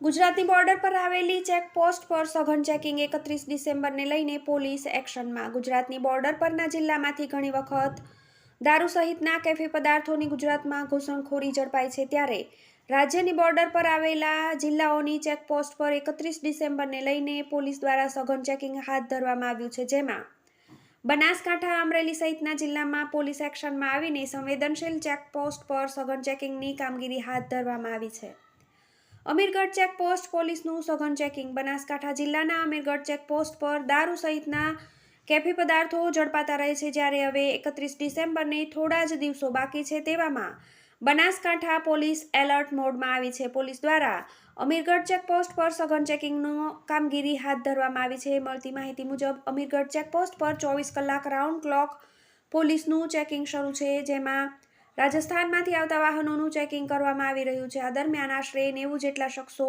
ગુજરાતની બોર્ડર પર આવેલી ચેકપોસ્ટ પર સઘન ચેકિંગ એકત્રીસ ડિસેમ્બરને લઈને પોલીસ એક્શનમાં. ગુજરાતની બોર્ડર પરના જિલ્લામાંથી ઘણી વખત દારૂ સહિતના કેફી પદાર્થોની ગુજરાતમાં ઘૂસણખોરી ઝડપાય છે ત્યારે રાજ્યની બોર્ડર પર આવેલા જિલ્લાઓની ચેકપોસ્ટ પર એકત્રીસ ડિસેમ્બરને લઈને પોલીસ દ્વારા સઘન ચેકિંગ હાથ ધરવામાં આવ્યું છે, જેમાં બનાસકાંઠા, અમરેલી સહિતના જિલ્લામાં પોલીસ એક્શનમાં આવીને સંવેદનશીલ ચેકપોસ્ટ પર સઘન ચેકિંગની કામગીરી હાથ ધરવામાં આવી છે. અમીરગઢ ચેકપોસ્ટ પોલીસનું સઘન ચેકિંગ. બનાસકાંઠા જિલ્લાના અમીરગઢ ચેકપોસ્ટ પર દારૂ સહિતના કેફી પદાર્થો ઝડપાતા રહે છે જ્યારે હવે એકત્રીસ ડિસેમ્બરને થોડા જ દિવસો બાકી છે તેવામાં. બનાસકાંઠા પોલીસ એલર્ટ મોડમાં આવી છે. પોલીસ દ્વારા અમીરગઢ ચેકપોસ્ટ પર સઘન ચેકિંગનો કામગીરી હાથ ધરવામાં આવી છે. મળતી માહિતી મુજબ, અમીરગઢ ચેકપોસ્ટ પર ચોવીસ કલાક રાઉન્ડ ક્લોક પોલીસનું ચેકિંગ શરૂ છે, જેમાં રાજસ્થાનમાંથી આવતા વાહનોનું ચેકિંગ કરવામાં આવી રહ્યું છે. આ દરમિયાન આશરે નેવું જેટલા શખ્સો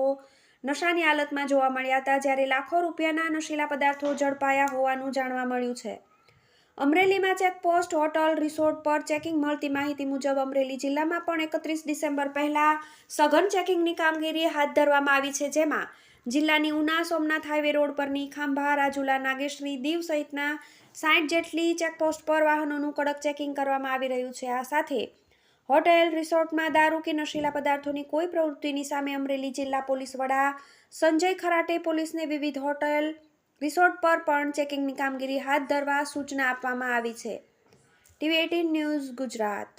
નશાની હાલતમાં જોવા મળ્યા હતા, જ્યારે લાખો રૂપિયાના નશીલા પદાર્થો ઝડપાયા હોવાનું જાણવા મળ્યું છે. અમરેલીમાં ચેકપોસ્ટ હોટલ રિસોર્ટ પર ચેકિંગ મળતી માહિતી મુજબ અમરેલી જિલ્લામાં પણ એકત્રીસ ડિસેમ્બર પહેલા સઘન ચેકિંગની કામગીરી હાથ ધરવામાં આવી છે, જેમાં જિલ્લાની ઉના સોમનાથ હાઈવે રોડ પરની ખાંભા, રાજુલા, નાગેશ્રી દીવ સહિતના સાઠ જેટલી ચેકપોસ્ટ પર વાહનોનું કડક ચેકિંગ કરવામાં આવી રહ્યું છે. આ સાથે હોટેલ, રિસોર્ટમાં દારૂ કે નશીલા પદાર્થોની કોઈ પ્રવૃત્તિની સામે અમરેલી જિલ્લા પોલીસ વડા સંજય ખરાટે પોલીસને વિવિધ હોટેલ, રિસોર્ટ પર પણ ચેકિંગની કામગીરી હાથ ધરવા સૂચના આપવામાં આવી છે. TV eighteen news Gujarat.